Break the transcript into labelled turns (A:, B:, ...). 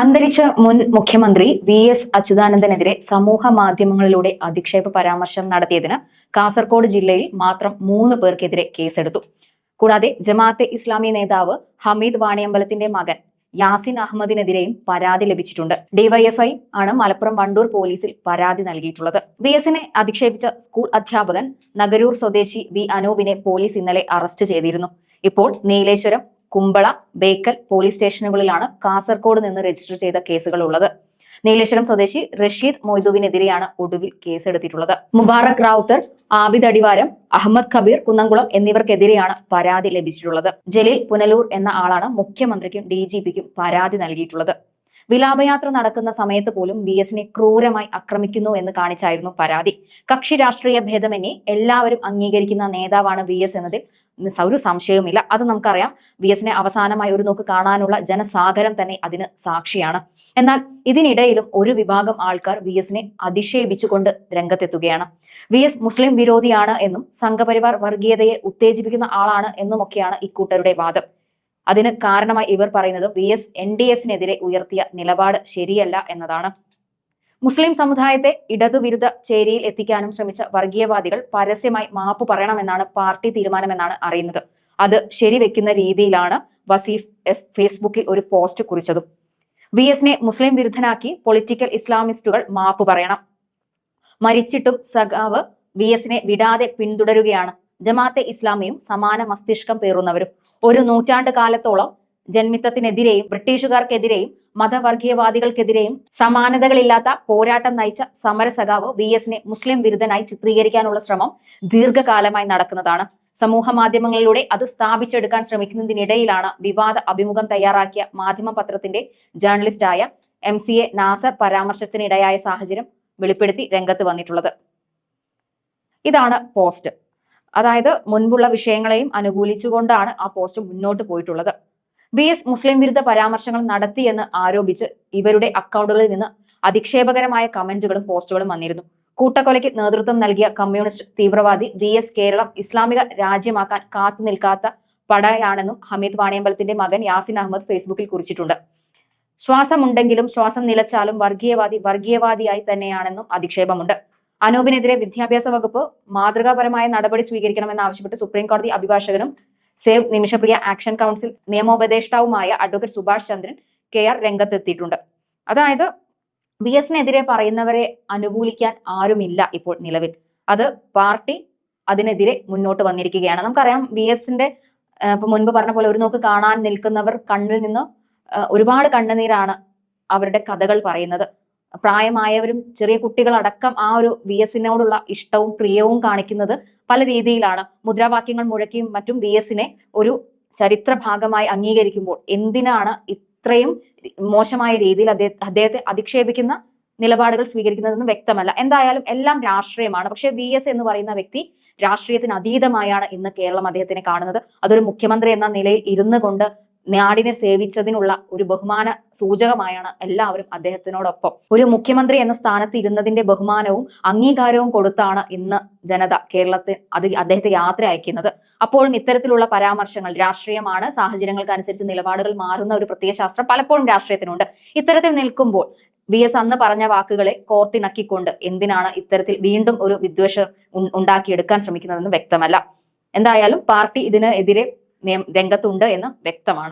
A: അന്തരിച്ച മുൻ മുഖ്യമന്ത്രി വി എസ് അച്യുതാനന്ദനെതിരെ സമൂഹ മാധ്യമങ്ങളിലൂടെ അധിക്ഷേപ പരാമർശം നടത്തിയതിന് കാസർകോട് ജില്ലയിൽ മാത്രം മൂന്ന് പേർക്കെതിരെ കേസെടുത്തു. കൂടാതെ ജമാഅത്തെ ഇസ്ലാമി നേതാവ് ഹമീദ് വാണിയമ്പലത്തിന്റെ മകൻ യാസിൻ അഹമ്മദിനെതിരെയും പരാതി ലഭിച്ചിട്ടുണ്ട്. ഡിവൈഎഫ്ഐ ആണ് മലപ്പുറം വണ്ടൂർ പോലീസിൽ പരാതി നൽകിയിട്ടുള്ളത്. വി എസിനെ അധിക്ഷേപിച്ച സ്കൂൾ അധ്യാപകൻ നഗരൂർ സ്വദേശി വി അനൂപിനെ പോലീസ് ഇന്നലെ അറസ്റ്റ് ചെയ്തിരുന്നു. ഇപ്പോൾ നീലേശ്വരം കുമ്പള ബേക്കൽ പോലീസ് സ്റ്റേഷനുകളിലാണ് കാസർകോട് നിന്ന് രജിസ്റ്റർ ചെയ്ത കേസുകൾ ഉള്ളത് നീലേശ്വരം സ്വദേശി റഷീദ് മൊയ്തുവിനെതിരെയാണ് ഒടുവിൽ കേസെടുത്തിട്ടുള്ളത്. മുബാറക് റാവുത്തർ ആബിദ് അടിവാരം അഹമ്മദ് കബീർ കുന്നംകുളം എന്നിവർക്കെതിരെയാണ് പരാതി ലഭിച്ചിട്ടുള്ളത്. ജലീൽ പുനലൂർ എന്ന ആളാണ് മുഖ്യമന്ത്രിക്കും ഡി പരാതി നൽകിയിട്ടുള്ളത്. വിലാപയാത്ര നടക്കുന്ന സമയത്ത് പോലും വി എസിനെ ക്രൂരമായി ആക്രമിക്കുന്നു എന്ന് കാണിച്ചായിരുന്നു പരാതി. കക്ഷി രാഷ്ട്രീയ ഭേദമന്യേ എല്ലാവരും അംഗീകരിക്കുന്ന നേതാവാണ് വി എസ് എന്നതിൽ ഒരു സംശയവുമില്ല. അത് നമുക്കറിയാം. വി എസിനെ അവസാനമായി ഒരു നോക്ക് കാണാനുള്ള ജനസാഗരം തന്നെ അതിന് സാക്ഷിയാണ്. എന്നാൽ ഇതിനിടയിലും ഒരു വിഭാഗം ആൾക്കാർ വി എസിനെ അധിക്ഷേപിച്ചുകൊണ്ട് രംഗത്തെത്തുകയാണ്. വി എസ് മുസ്ലിം വിരോധിയാണ് എന്നും സംഘപരിവാർ വർഗീയതയെ ഉത്തേജിപ്പിക്കുന്ന ആളാണ് എന്നുമൊക്കെയാണ് ഇക്കൂട്ടരുടെ വാദം. അതിന് കാരണമായി ഇവർ പറയുന്നത് വി എസ് എൻ ഡി എഫിനെതിരെ ഉയർത്തിയ നിലപാട് ശരിയല്ല എന്നതാണ്. മുസ്ലിം സമുദായത്തെ ഇടതുവിരുദ്ധ ചേരിയിൽ എത്തിക്കാനും ശ്രമിച്ച വർഗീയവാദികൾ പരസ്യമായി മാപ്പ് പറയണമെന്നാണ് പാർട്ടി തീരുമാനമെന്നാണ് അറിയുന്നത്. അത് ശരിവെക്കുന്ന രീതിയിലാണ് വസീഫ് എഫ് ഫേസ്ബുക്കിൽ ഒരു പോസ്റ്റ് കുറിച്ചതും. വി എസിനെ മുസ്ലിം വിരുദ്ധനാക്കി പൊളിറ്റിക്കൽ ഇസ്ലാമിസ്റ്റുകൾ മാപ്പ് പറയണം. മരിച്ചിട്ടും സഖാവ് വി എസിനെ വിടാതെ പിന്തുടരുകയാണ്. ജമാഅത്തെ ഇസ്ലാമിയും സമാന മസ്തിഷ്കം പേറുന്നവരും. ഒരു നൂറ്റാണ്ട് കാലത്തോളം ജന്മിത്തത്തിനെതിരെയും ബ്രിട്ടീഷുകാർക്കെതിരെയും മതവർഗീയവാദികൾക്കെതിരെയും സമാനതകളില്ലാത്ത പോരാട്ടം നയിച്ച സമര സഖാവ് വി എസിനെ മുസ്ലിം വിരുദ്ധനായി ചിത്രീകരിക്കാനുള്ള ശ്രമം ദീർഘകാലമായി നടക്കുന്നതാണ്. സമൂഹ മാധ്യമങ്ങളിലൂടെ അത് സ്ഥാപിച്ചെടുക്കാൻ ശ്രമിക്കുന്നതിനിടയിലാണ് വിവാദ അഭിമുഖം തയ്യാറാക്കിയ മാധ്യമ പത്രത്തിന്റെ ജേർണലിസ്റ്റായ എം സി എ നാസർ പരാമർശത്തിനിടയായ സാഹചര്യം വെളിപ്പെടുത്തി രംഗത്ത് വന്നിട്ടുള്ളത്. ഇതാണ് പോസ്റ്റ്. അതായത് മുൻപുള്ള വിഷയങ്ങളെയും അനുകൂലിച്ചുകൊണ്ടാണ് ആ പോസ്റ്റ് മുന്നോട്ട് പോയിട്ടുള്ളത്. വി എസ് മുസ്ലിം വിരുദ്ധ പരാമർശങ്ങൾ നടത്തിയെന്ന് ആരോപിച്ച് ഇവരുടെ അക്കൗണ്ടുകളിൽ നിന്ന് അധിക്ഷേപകരമായ കമന്റുകളും പോസ്റ്റുകളും വന്നിരുന്നു. കൂട്ടക്കൊലയ്ക്ക് നേതൃത്വം നൽകിയ കമ്മ്യൂണിസ്റ്റ് തീവ്രവാദി വി എസ് കേരളം ഇസ്ലാമിക രാജ്യമാക്കാൻ കാത്തു നിൽക്കാത്ത പടയാണെന്നും ഹമീദ് വാണിയമ്പലത്തിന്റെ മകൻ യാസിൻ അഹമ്മദ് ഫേസ്ബുക്കിൽ കുറിച്ചിട്ടുണ്ട്. ശ്വാസമുണ്ടെങ്കിലും ശ്വാസം നിലച്ചാലും വർഗീയവാദി വർഗീയവാദിയായി തന്നെയാണെന്നും അധിക്ഷേപമുണ്ട്. അനൂപിനെതിരെ വിദ്യാഭ്യാസ വകുപ്പ് മാതൃകാപരമായ നടപടി സ്വീകരിക്കണമെന്ന് ആവശ്യപ്പെട്ട് സുപ്രീം കോടതി അഭിഭാഷകനും save Nimishapriya action council നിയമോപദേഷ്ടാവുമായ advocate Subhash Chandran K R രംഗത്തെത്തിയിട്ടുണ്ട്. അതായത് വി എസിനെതിരെ പറയുന്നവരെ അനുകൂലിക്കാൻ ആരുമില്ല ഇപ്പോൾ നിലവിൽ. അത് പാർട്ടി അതിനെതിരെ മുന്നോട്ട് വന്നിരിക്കുകയാണ്. നമുക്കറിയാം വി എസിന്റെ ഇപ്പൊ മുൻപ് പറഞ്ഞ പോലെ ഒരു നോക്ക് കാണാൻ നിൽക്കുന്നവർ കണ്ണിൽ നിന്ന് ഒരുപാട് കണ്ണുനീരാണ് അവരുടെ കഥകൾ പറയുന്നത്. പ്രായമായവരും ചെറിയ കുട്ടികളടക്കം ആ ഒരു വി എസിനോടുള്ള ഇഷ്ടവും പ്രിയവും കാണിക്കുന്നത് പല രീതിയിലാണ്. മുദ്രാവാക്യങ്ങൾ മുഴക്കിയും മറ്റും വി എസിനെ ഒരു ചരിത്ര ഭാഗമായി അംഗീകരിക്കുമ്പോൾ എന്തിനാണ് ഇത്രയും മോശമായ രീതിയിൽ അദ്ദേഹത്തെ അധിക്ഷേപിക്കുന്ന നിലപാടുകൾ സ്വീകരിക്കുന്നതെന്ന് വ്യക്തമല്ല. എന്തായാലും എല്ലാം രാഷ്ട്രീയമാണ്. പക്ഷെ വി എസ് എന്ന് പറയുന്ന വ്യക്തി രാഷ്ട്രീയത്തിന് അതീതമായാണ് ഇന്ന് കേരളം അദ്ദേഹത്തിനെ കാണുന്നത്. അതൊരു മുഖ്യമന്ത്രി എന്ന നിലയിൽ ഇരുന്നു കൊണ്ട് നാടിനെ സേവിച്ചതിനുള്ള ഒരു ബഹുമാന സൂചകമായാണ് എല്ലാവരും അദ്ദേഹത്തിനോടൊപ്പം. ഒരു മുഖ്യമന്ത്രി എന്ന സ്ഥാനത്ത് ഇരുന്നതിന്റെ ബഹുമാനവും അംഗീകാരവും കൊടുത്താണ് ഇന്ന് ജനത കേരളത്തിൽ അത് അദ്ദേഹത്തെ യാത്ര അയക്കുന്നത്. അപ്പോഴും ഇത്തരത്തിലുള്ള പരാമർശങ്ങൾ രാഷ്ട്രീയമാണ്. സാഹചര്യങ്ങൾക്കനുസരിച്ച് നിലപാടുകൾ മാറുന്ന ഒരു പ്രത്യയശാസ്ത്രം പലപ്പോഴും രാഷ്ട്രീയത്തിനുണ്ട്. ഇത്തരത്തിൽ നിൽക്കുമ്പോൾ വി എസ് അന്ന് പറഞ്ഞ വാക്കുകളെ കോർത്തിണക്കിക്കൊണ്ട് എന്തിനാണ് ഇത്തരത്തിൽ വീണ്ടും ഒരു വിദ്വേഷം ഉണ്ടാക്കിയെടുക്കാൻ ശ്രമിക്കുന്നതെന്ന് വ്യക്തമല്ല. എന്തായാലും പാർട്ടി ഇതിനെതിരെ രംഗത്തുണ്ട് എന്ന് വ്യക്തമാണ്.